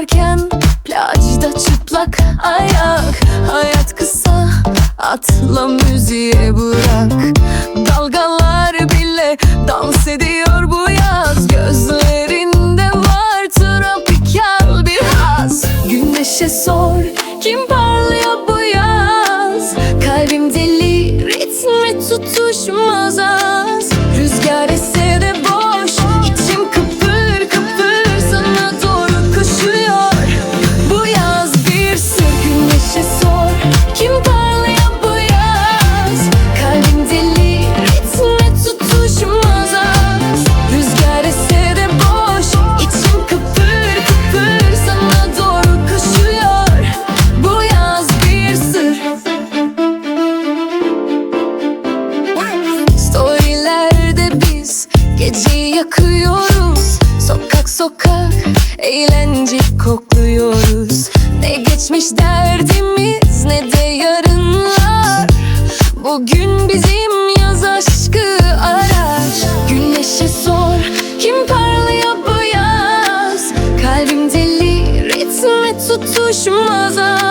giderken Plajda çıplak ayak. Hayat kısa atla müziğe bırak. Dalgalar bile dans ediyor bu yaz. Gözlerinde var tropikal bir haz Güneşe sor kim parlıyor bu yaz? Kalbim deli ritmi tutuşmaz az biz. Geceyi yakıyoruz Sokak sokak eğlence kokluyoruz. Ne geçmiş derdimiz ne de yarınlar. Bugün bizim yaz aşkı arar. Güneşe sor kim parlıyor bu yaz? Kalbim deli ritme tutuşmaz az